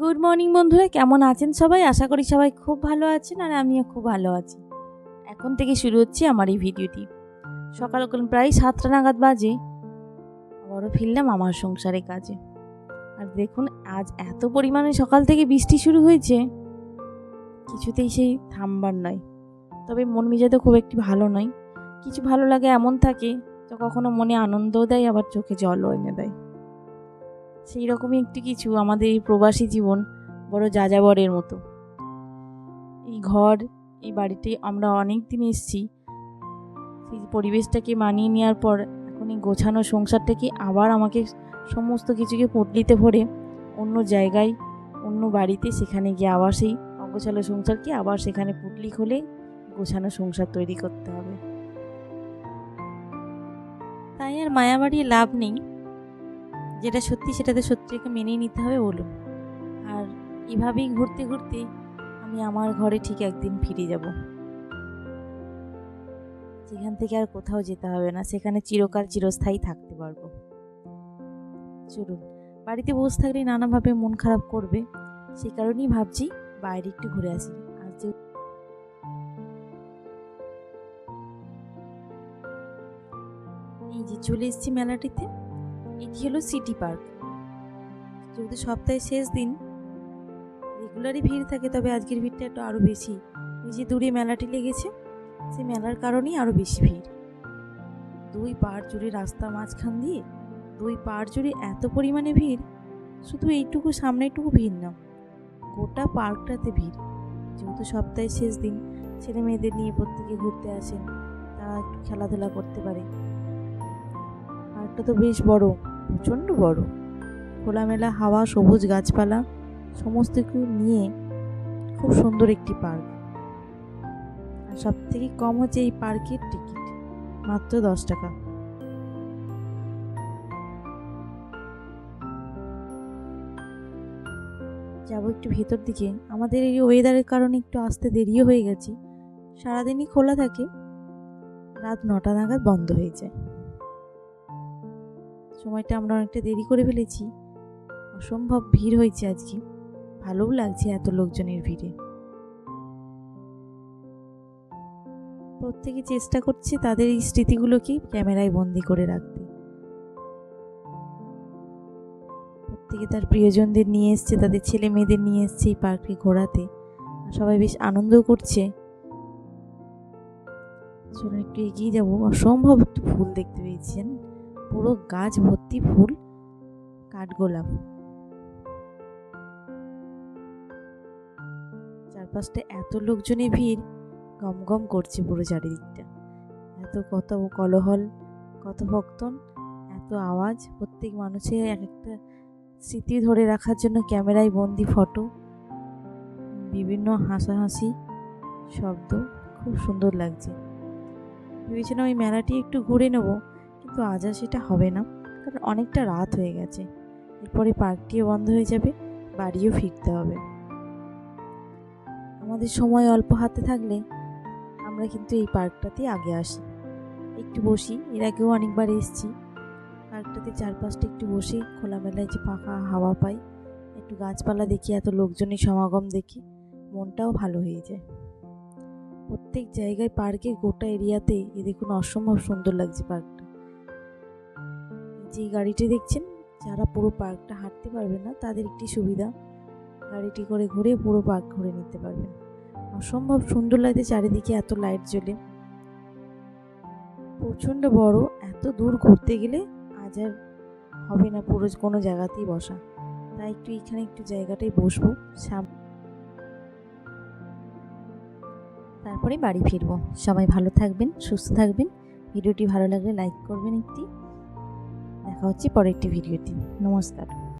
Good morning বন্ধুরা। কেমন আছেন সবাই? আশা করি সবাই খুব ভালো আছেন আর আমিও খুব ভালো আছি। এখন থেকে শুরু হচ্ছে আমার এই ভিডিওটি। সকাল প্রায় সাতটা নাগাদ বাজে। আবারও ফিরলাম আমার সংসারে কাজে। আর দেখুন, আজ এত পরিমাণে সকাল থেকে বৃষ্টি শুরু হয়েছে। কিছুতেই সেই থামবার নয়। তবে মন মেজাজও খুব একটি ভালো নয়। কিছু ভালো লাগে এমন থাকে তো কখনো মনে আনন্দও দেয়, আবার চোখে জলও এনে দেয়। সেই রকমই একটি কিছু আমাদের এই প্রবাসী জীবন, বড় যাযাবরের মতো। এই ঘর, এই বাড়িতে আমরা অনেক দিন এসেছি। সেই পরিবেশটাকে মানিয়ে নেওয়ার পর এখন এই গোছানো সংসারটাকে আবার আমাকে সমস্ত কিছুকে পটলিতে ভরে অন্য জায়গায়, অন্য বাড়িতে সেখানে গিয়ে আবার সেই অগোছালো সংসারকে আবার সেখানে পুটলি খুলে গোছানো সংসার তৈরি করতে হবে। তাই আর মায়া বাড়িয়ে লাভ নেই। যেটা সত্যি সেটাতে সত্যিকে মেনেই নিতে হবে বলুন। আর এভাবেই ঘুরতে ঘুরতে আমি আমার ঘরে ঠিক একদিন ফিরে যাব। যেখান থেকে আর কোথাও যেতে হবে না, সেখানে চিরকাল চিরস্থায়ী থাকতে পারব। চলুন, বাড়িতে বসে থাকলে নানাভাবে মন খারাপ করবে সেই কারণেই ভাবছি বাইরে একটু ঘুরে আসি। আর যে এই যে চলে এসেছি মেলাটিতে। এটি হলো সিটি পার্ক। যেহেতু সপ্তাহের শেষ দিন, রেগুলারই ভিড় থাকে, তবে আজকের ভিড়টা একটু আরও বেশি। ওই যে দূরে মেলাটি লেগেছে সেই মেলার কারণেই আরও বেশি ভিড়। দুই পাড় জুড়ে রাস্তার মাঝখান দিয়ে, দুই পাড় জুড়ে এত পরিমাণে ভিড়, শুধু এইটুকু, সামনেটুকু ভিড় না, গোটা পার্কটাতে ভিড়। যেহেতু সপ্তাহের শেষ দিন, ছেলে মেয়েদের নিয়ে প্রত্যেকে ঘুরতে আসেন, তারা একটু খেলাধুলা করতে পারে। পার্কটা তো বেশ বড়। প্রচণ্ড বড়। খোলামেলা হাওয়া, সবুজ গাছপালা, সমস্ত কিছু নিয়ে খুব সুন্দর একটি পার্ক। আর সব থেকে কম হচ্ছে এই পার্কের টিকিট, মাত্র দশ টাকা। যাব একটু ভেতর দিকে। আমাদের এই ওয়েদারের কারণে একটু আসতে দেরিও হয়ে গেছি। সারাদিনই খোলা থাকে। রাত নটা নাগাদ বন্ধ হয়ে যায়। সময়টা আমরা অনেকটা দেরি করে ফেলেছি। অসম্ভব ভিড় হয়েছে আজকে। ভালোও লাগছে এত লোকজনের ভিড়ে। প্রত্যেকে চেষ্টা করছে তাদের এই স্মৃতিগুলোকে ক্যামেরায় বন্দি করে রাখতে। প্রত্যেকে তার প্রিয়জনদের নিয়ে এসছে, তাদের ছেলে মেয়েদের নিয়ে এসছে এই পার্কে ঘোরাতে। সবাই বেশ আনন্দও করছে। চলুন একটু এগিয়ে যাব। অসম্ভব একটু ফুল দেখতে পেয়েছেন পুরো গাছ ভর্তি ফুল, কাঠগোলাপ। চারপাশটা এত লোকজনে ভিড়, গম গম করছে পুরো চারিদিকটা। এত কত কলহল, কত ভক্তন, এত আওয়াজ, প্রত্যেক মানুষের এক একটা স্মৃতি ধরে রাখার জন্য ক্যামেরায় বন্দি ফটো, বিভিন্ন হাসাহাসি শব্দ, খুব সুন্দর লাগছে। ভেবেছিলাম ওই মেলাটি একটু ঘুরে নেব কিন্তু আজ আর সেটা হবে না, কারণ অনেকটা রাত হয়ে গেছে। এরপরে পার্কটিও বন্ধ হয়ে যাবে, বাড়িও ফিরতে হবে। আমাদের সময় অল্প হাতে থাকলে আমরা কিন্তু এই পার্কটাতে আগে আসি। একটু বসি, এর আগেও অনেকবার এসেছি। পার্কটাতে চারপাশটা একটু বসে খোলামেলায় যে পাখা হাওয়া পাই, একটু গাছপালা দেখি, এত লোকজনের সমাগম দেখি মনটাও ভালো হয়ে যায়। প্রত্যেক জায়গায় পার্কের গোটা এরিয়াতে এ দেখুন অসম্ভব সুন্দর লাগছে পার্কটা। যে গাড়িটি দেখছেন, যারা পুরো পার্কটা হাঁটতে পারবে না, তাদের একটি সুবিধা। গাড়িটি করে ঘুরে পুরো পার্ক ঘুরে নিতে পারবেন। অসম্ভব সুন্দর লাগছে চারিদিকে, এত লাইট জ্বলে। প্রচণ্ড বড়, এত দূর ঘুরতে গেলে আজ আর হবে না পুরো কোনো জায়গাতেই বসা। তাই একটু এখানে একটু জায়গাটাই বসবো, সাম তারপরে বাড়ি ফিরবো। সবাই ভালো থাকবেন, সুস্থ থাকবেন। ভিডিওটি ভালো লাগলে লাইক করবেন একটি। দেখা হচ্ছে পরের একটি ভিডিওতে। নমস্কার।